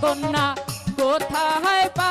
সাধন না কোথায় পা